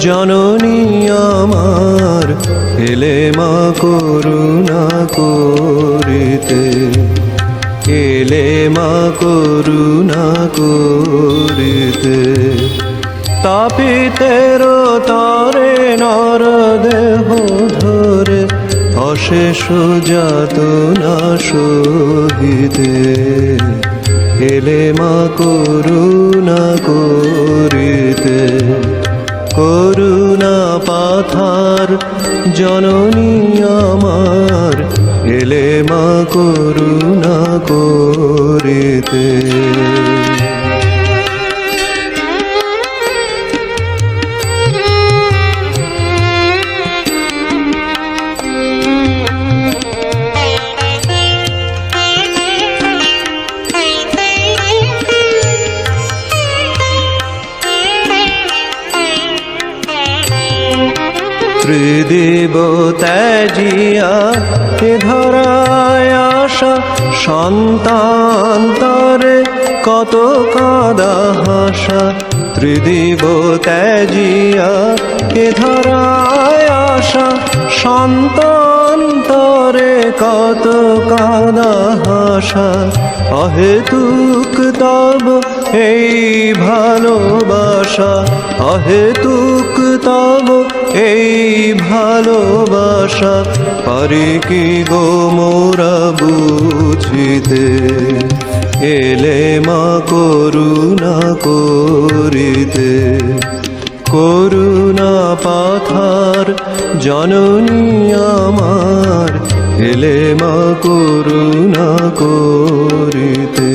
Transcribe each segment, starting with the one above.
জননী আমার, এলে মা করুণা করিতে। এলে মা করুণা করিতে। তাপিতের তরে নর দেহ ধরে, অশেষ যাতনা সহিতে। এলে মা করুণা করিতে। পাথার জননী আমার এলে মা করুণা করিতে। ত্রিদেব ত্যাজিয়া হে ধরায় আশা সন্তান তরে কত কাদা হাসা। ত্রিদেব ত্যাজিয়া হে ধরায় সন্তান তরে কত কাদা হাসা। অহেতুক তব এই ভালোবাসা। অহেতুক তব এই ভালোবাসা। পারি কি গো মোরা বুঝিতে? এলে মা করুণা করিতে। করুণা পাথার জননী আমার এলে মা করুণা করিতে।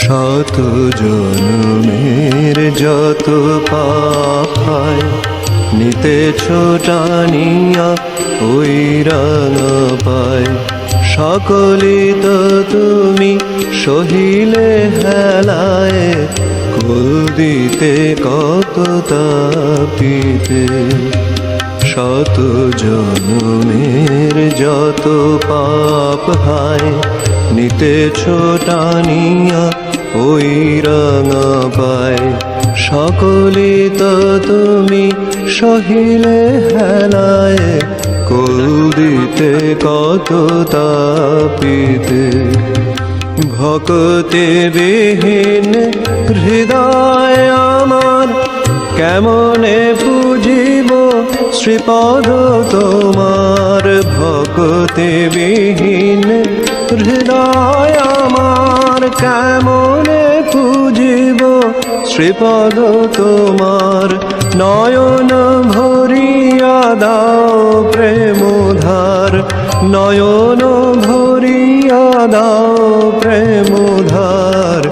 শত জন্মের যত পাপায় নিতেছ টানিয়া ওই রাঙা পায়। সকলি তো তুমি সহিলে হেলায়, কুল দিতে কত তাপিতে। শত জন্মের যত পাপ হায়, নিতে ছোটানিয়া ওই রাঙা পায়। সকলে তো তুমি সহিলে হেলায় কুল দিতে কত তাপিতে। ভকতে বিহীন হৃদয় আমার কেমনে পুজিব শ্রীপদ তোমার? ভকতে বিহীন হৃদয় আমার কেমনে পুজিব শ্রীপদ তোমার? নয়ন নয়ন ভরিয়া দাও প্রেমধার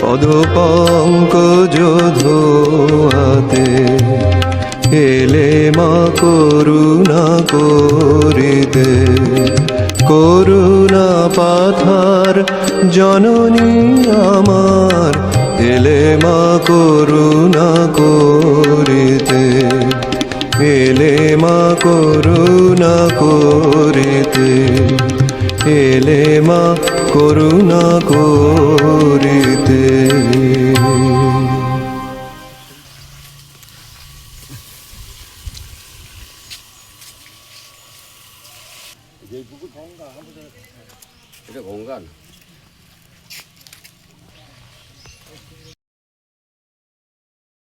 পদ পঙ্কজ ধোয়াতে। এলে মা করুণা করিতে, করুণা পাথার জননী আমার। এলে মা করুণা করিতে। করিতে এলে মা করুণা করিতে এটা গঙ্গা না?